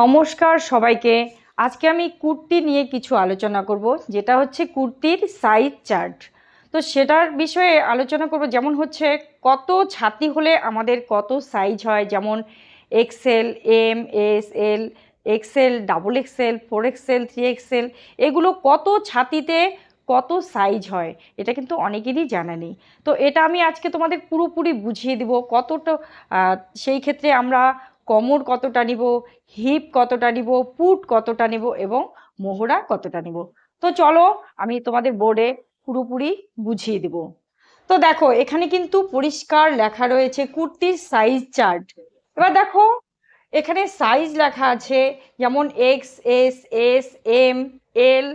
নমস্কার সবাইকে। আজকে আমি কুর্তি নিয়ে কিছু আলোচনা করব, যেটা হচ্ছে কুর্তির সাইজ চার্ট তো সেটার বিষয়ে আলোচনা করব, যেমন হচ্ছে কত ছাতি হলে আমাদের কত সাইজ হয়, যেমন XL M S L XL double XL four XL three XL এগুলো কত ছাতিতে কত সাইজ হয়, এটা কিন্তু অনেকেরই জানা নেই। তো এটা আমি আজকে তোমাদের পুরোপুরি বুঝিয়ে দিব কতটা সেই ক্ষেত্রে আমরা কোমর কতটা নিব হিপ কতটা নিব পুট কতটা নিব এবং মোহরা কতটা নিব। তো চলো আমি তোমাদের বোর্ডে পুরোপুরি বুঝিয়ে দিব। তো দেখো, এখানে কিন্তু পরিষ্কার লেখা রয়েছে কুর্তির সাইজ চার্ট এবার দেখো, এখানে সাইজ লেখা আছে, যেমন X S S M L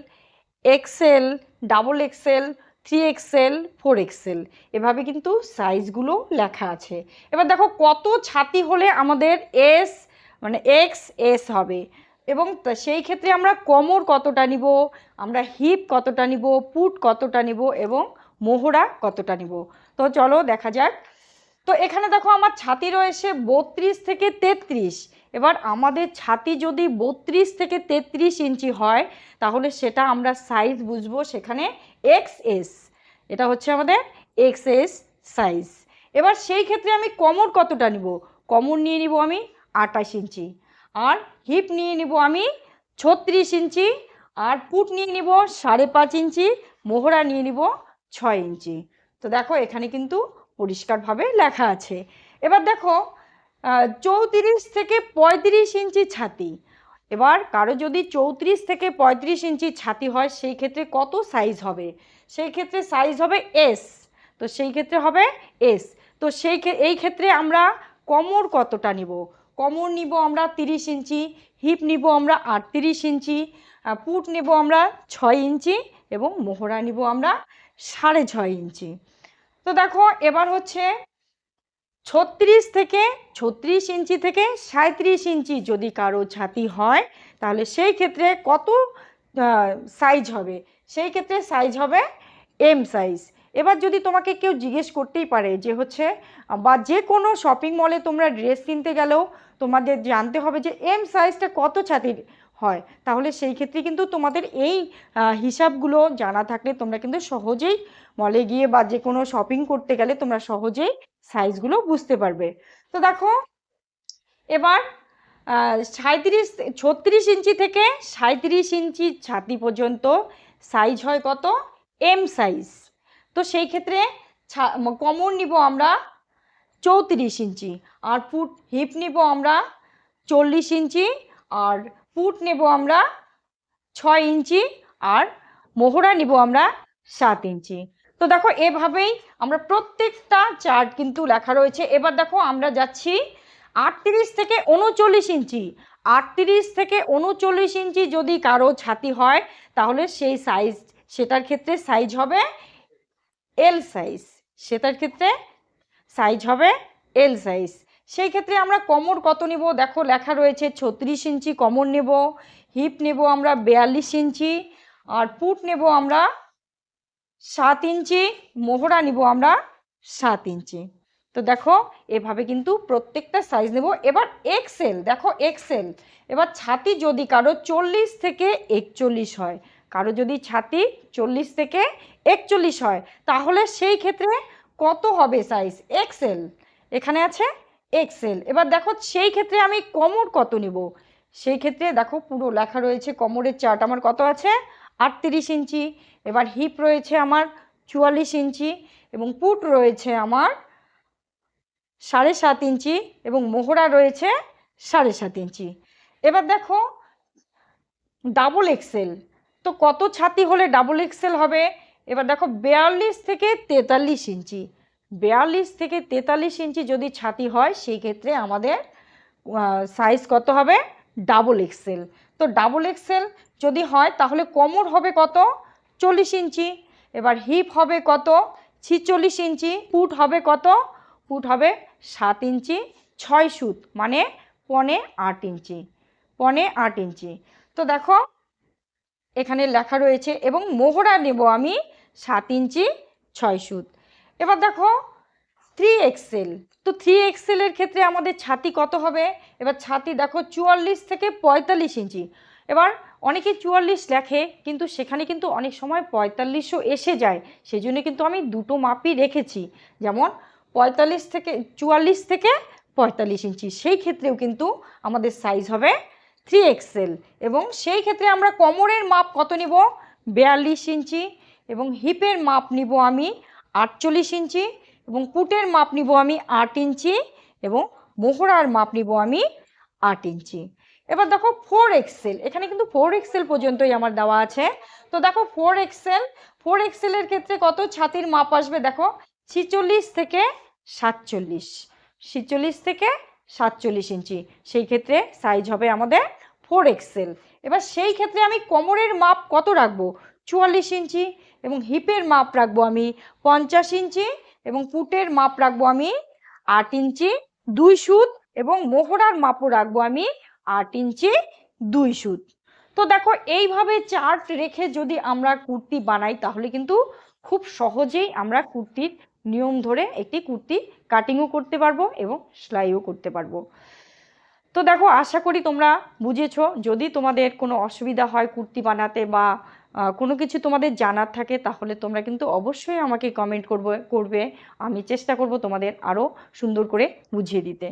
XL double XL three XL four XL এভাবে কিন্তু সাইজগুলো লেখা আছে। এবার দেখো কত ছাতি হলে আমাদের এস মানে এক্স এস হবে। এবং সেই ক্ষেত্রে আমরা কোমর কতটা নিব, আমরা হিপ কতটা নিব, পুট কতটা নিব এবং মোহরা কতটা নিব। তো চলো দেখা যাক। তো এখানে দেখো আমার ছাতি রয়েছে বত্রিশ থেকে তেত্রিশ। এবার আমাদের ছাতি যদি বত্রিশ থেকে তেত্রিশ ইঞ্চি হয়, তাহলে সেটা আমরা সাইজ বুঝব সেখানে এক্স এস এটা হচ্ছে আমাদের এক্স এস সাইজ এবার সেই ক্ষেত্রে আমি কোমর কতটা নিব? কমর নিয়ে নিব আমি আটাশ ইঞ্চি, আর হিপ নিয়ে নিব আমি ছত্রিশ ইঞ্চি, আর পুট নিয়ে নিব সাড়ে পাঁচ ইঞ্চি, মোহরা নিয়ে নিব ছয় ইঞ্চি। তো দেখো এখানে কিন্তু পরিষ্কারভাবে লেখা আছে। এবার দেখো চৌত্রিশ থেকে পঁয়ত্রিশ ইঞ্চি ছাতি এবার কারও যদি চৌত্রিশ থেকে পঁয়ত্রিশ ইঞ্চি ছাতি হয়, সেই ক্ষেত্রে কত সাইজ হবে? সেই ক্ষেত্রে সাইজ হবে এস তো সেই ক্ষেত্রে হবে এস তো সেই এই ক্ষেত্রে আমরা কোমর কতটা নিব? কোমর নিব আমরা তিরিশ ইঞ্চি হিপ নিব আমরা আটত্রিশ ইঞ্চি পুট নেব আমরা ছয় ইঞ্চি এবং মোহরা নিব আমরা সাড়ে ছয় ইঞ্চি। তো দেখো, এবার হচ্ছে ছত্রিশ থেকে ছত্রিশ ইঞ্চি থেকে সাঁত্রিশ ইঞ্চি যদি কারও ছাতি হয়, তাহলে সেই ক্ষেত্রে কত সাইজ হবে? সেই ক্ষেত্রে সাইজ হবে এম সাইজ এবার যদি তোমাকে কেউ জিজ্ঞেস করতেই পারে যে হচ্ছে, বা যে কোনো শপিং মলে তোমরা ড্রেস কিনতে গেলেও তোমাদের জানতে হবে যে এম সাইজটা কত ছাতির? হয়। তাহলে সেই ক্ষেত্রে কিন্তু তোমাদের এই হিসাবগুলো জানা থাকলে তোমরা কিন্তু সহজেই মলে গিয়ে বা যে কোনো শপিং করতে গেলে তোমরা সহজেই সাইজগুলো বুঝতে পারবে। তো দেখো, এবার সাঁত্রিশ ছত্রিশ ইঞ্চি থেকে সাঁত্রিশ ইঞ্চি ছাতি পর্যন্ত সাইজ হয় কত? এম সাইজ তো সেই ক্ষেত্রে কোমর নিব আমরা চৌত্রিশ ইঞ্চি, আর ফুট হিপ নিব আমরা চল্লিশ ইঞ্চি, আর ফুট নেব আমরা ছয় ইঞ্চি আর মোহরা নিব আমরা সাত ইঞ্চি। তো দেখো, এভাবেই আমরা প্রত্যেকটা চার্ট কিন্তু লেখা রয়েছে। এবার দেখো, আমরা যাচ্ছি আটত্রিশ থেকে উনচল্লিশ ইঞ্চি। আটত্রিশ থেকে উনচল্লিশ ইঞ্চি যদি কারও ছাতি হয়, তাহলে সেই সাইজ সেটার ক্ষেত্রে সাইজ হবে এল সাইজ সেটার ক্ষেত্রে সাইজ হবে এল সাইজ সেই ক্ষেত্রে আমরা কোমর কত নিব? দেখো লেখা রয়েছে ছত্রিশ ইঞ্চি কোমর নেব, হিপ নেব আমরা বিয়াল্লিশ ইঞ্চি, আর পুট নেব আমরা সাত ইঞ্চি, মোহরা নিব আমরা সাত ইঞ্চি। তো দেখো, এভাবে কিন্তু প্রত্যেকটা সাইজ নেব। এবার এক্সেল দেখো এক্সেল এবার ছাতি যদি কারও চল্লিশ থেকে একচল্লিশ হয়, কারও যদি ছাতি চল্লিশ থেকে একচল্লিশ হয়, তাহলে সেই ক্ষেত্রে কত হবে সাইজ এক্সেল এখানে আছে এক্সেল এবার দেখো সেই ক্ষেত্রে আমি কোমর কত নিব? সেই ক্ষেত্রে দেখো পুরো লেখা রয়েছে কোমরের চার্ট আমার কত আছে? আটত্রিশ ইঞ্চি। এবার হিপ রয়েছে আমার চুয়াল্লিশ ইঞ্চি এবং পুট রয়েছে আমার সাড়ে সাত ইঞ্চি এবং মোহরা রয়েছে সাড়ে সাত ইঞ্চি। এবার দেখো ডাবল এক্সেল তো কত ছাতি হলে ডাবল এক্সেল হবে? এবার দেখো বিয়াল্লিশ থেকে তেতাল্লিশ ইঞ্চি। বিয়াল্লিশ থেকে তেতাল্লিশ ইঞ্চি যদি ছাতি হয়, সেই ক্ষেত্রে আমাদের সাইজ কত হবে? ডাবল এক্সেল তো ডাবল এক্সেল যদি হয়, তাহলে কোমর হবে কত? চল্লিশ ইঞ্চি। এবার হিপ হবে কত? ছিচল্লিশ ইঞ্চি। ফুট হবে কত? ফুট হবে সাত ইঞ্চি। ছয় সুত মানে পনে আট ইঞ্চি। পনে আট ইঞ্চি। তো দেখো, এখানে লেখা রয়েছে এবং মোহরা নেব আমি সাত ইঞ্চি, ছয় সুত। এবার দেখো থ্রি এক্সেল তো থ্রি এক্সেলের ক্ষেত্রে আমাদের ছাতি কত হবে? এবার ছাতি দেখো চুয়াল্লিশ থেকে পঁয়তাল্লিশ ইঞ্চি। এবার অনেকে চুয়াল্লিশ লেখে, কিন্তু সেখানে কিন্তু অনেক সময় পঁয়তাল্লিশও এসে যায়। সেই জন্য কিন্তু আমি দুটো মাপই রেখেছি। যেমন পঁয়তাল্লিশ থেকে, চুয়াল্লিশ থেকে পঁয়তাল্লিশ ইঞ্চি। সেই ক্ষেত্রেও কিন্তু আমাদের সাইজ হবে থ্রি এক্সেল এবং সেই ক্ষেত্রে আমরা কোমরের মাপ কত নিব? বিয়াল্লিশ ইঞ্চি। এবং হিপের মাপ নিব আমি আটচল্লিশ ইঞ্চি এবং কুটের মাপ নিব আমি আট ইঞ্চি এবং মোহরার মাপ নিব আমি আট ইঞ্চি। এবার দেখো ফোর এক্সেল এখানে কিন্তু ফোর এক্সেল পর্যন্তই আমার দেওয়া আছে। তো দেখো ফোর এক্সেল ফোর এক্সেলের ক্ষেত্রে কত ছাতির মাপ আসবে? দেখো ছিচল্লিশ থেকে সাতচল্লিশ, ছিচল্লিশ থেকে সাতচল্লিশ ইঞ্চি, সেই ক্ষেত্রে সাইজ হবে আমাদের ফোর এক্সেল এবার সেই ক্ষেত্রে আমি কোমরের মাপ কত রাখব? চুয়াল্লিশ ইঞ্চি এবং হিপের মাপ রাখব আমি পঞ্চাশ ইঞ্চি এবং পুটের মাপ রাখব আমি আট ইঞ্চি, দুই সুত এবং মোহরার মাপও রাখব আমি আট ইঞ্চি, দুই সুত। তো দেখো, এইভাবে চার্ট রেখে যদি আমরা কুর্তি বানাই, তাহলে কিন্তু খুব সহজেই আমরা কুর্তির নিয়ম ধরে একটি কুর্তি কাটিংও করতে পারব এবং সেলাইও করতে পারব। তো দেখো, আশা করি তোমরা বুঝেছ। যদি তোমাদের কোনো অসুবিধা হয় কুর্তি বানাতে বা কোনো কিছু তোমাদের জানার থাকে, তাহলে তোমরা কিন্তু অবশ্যই আমাকে কমেন্ট করবে করবে। আমি চেষ্টা করব তোমাদের আরও সুন্দর করে বুঝিয়ে দিতে।